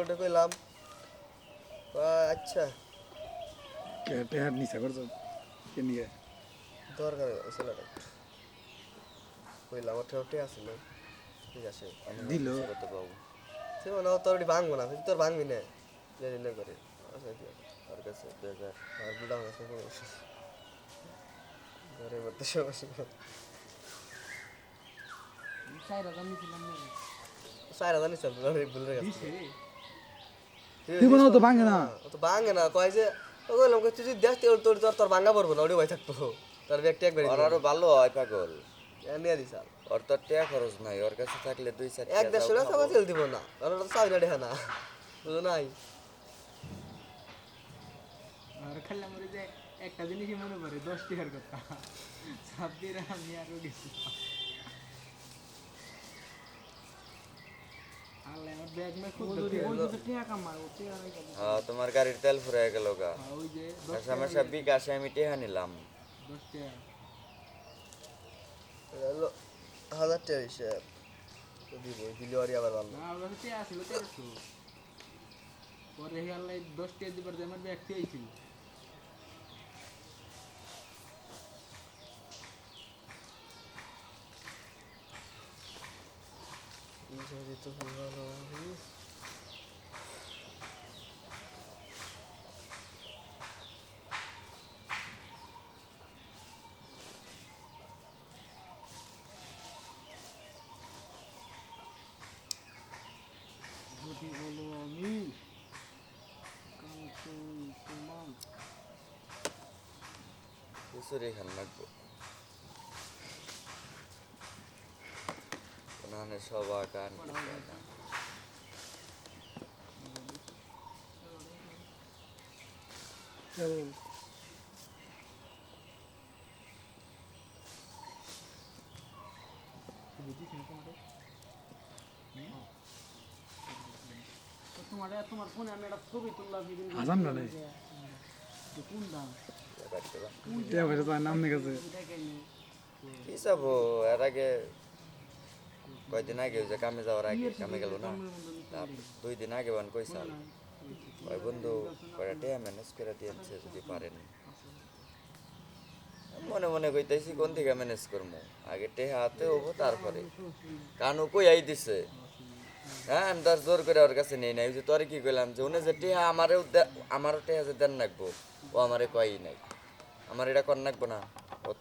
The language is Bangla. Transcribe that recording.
ওটা কইলাম কয়, আচ্ছা। টেহার নিচা করছ? কে নিয়ে? দরকার ছেলেটা কইলাম ওঠে ওঠে আসিল ঠিক আছে দিল। কত পাবো সে মানে ও তোর ভাঙবো না তুই তোর ভাঙবি না। জানি না করে। আচ্ছা দিয়ে ওর কাছে হাজার আর বুড়া হয়েছে ঘরে মধ্যে সমস্যা চার হাজার নিচ্ছেন ভুলে গেছে। তুই কোনো তো ভাঙে না। তো ভাঙে না কয় যে কই তুই যদি দেখ তোর তোর তোর তোর ভাঙা পড়ব না ওটি ভাই থাকব। তার ব্যাগটি একবার ওর আরও ভালো হয় পাগল। নিয়ে আর ওর তো টাকা খরচ নাই ওর কাছে থাকলে দুই চার এক দেড়শো টাকা চাপা তেল দিব না কারণ ওটা চাবি না দেখা না বুঝো নাই? আর খালি আমার যে একটা জিনিসই মনে পড়ে দশ টাকার কথা। সাব্বির আমি আরও গেছি আল্লাহ আমার ব্যাগ মে খুব টাকা কামাই ও টাকা নাই কামাই। হ্যাঁ তোমার গাড়ির তেল ফুরাই গেল গা। হ্যাঁ, বিকাশে আমি টেহা নিলাম। হাজার টাকা হিসেব দিব ডেলিভারি আবার ভালো পরে দশ টাকা দিবার আমার ব্যাগ খেয়েছিল যদি তো ভালো যদি বলো আমি তোমার খিচুড়ি খান লাগবো ওনানে সবা গান তোমার ফোনে আমি একটা ছবি তুললাম আজান না নেই? কোন দাম নাম নিয়ে। গেছে কি যাব? এর আগে কয়দিন আগে যে কামে যাওয়ার আগে কামে গেল না? দুই দিন আগে বান কইসাল ওই বন্ধু কয়টা ম্যানেজ করে দিয়েছে যদি পারেন। মনে মনে কইতেছি কোন থেকে ম্যানেজ করব আগে টেহা হাতে হব তারপরে। কানু কই আই দিছে। হ্যাঁ আমি তার জোর করে ওর কাছে নেই নাই। যে তোরে কি কইলাম যে উনি যে টেহা আমারও আমারও টেহা যে দেন নাকবো ও আমারে কয়ই নাই। আমার এটা কর নাকবো না।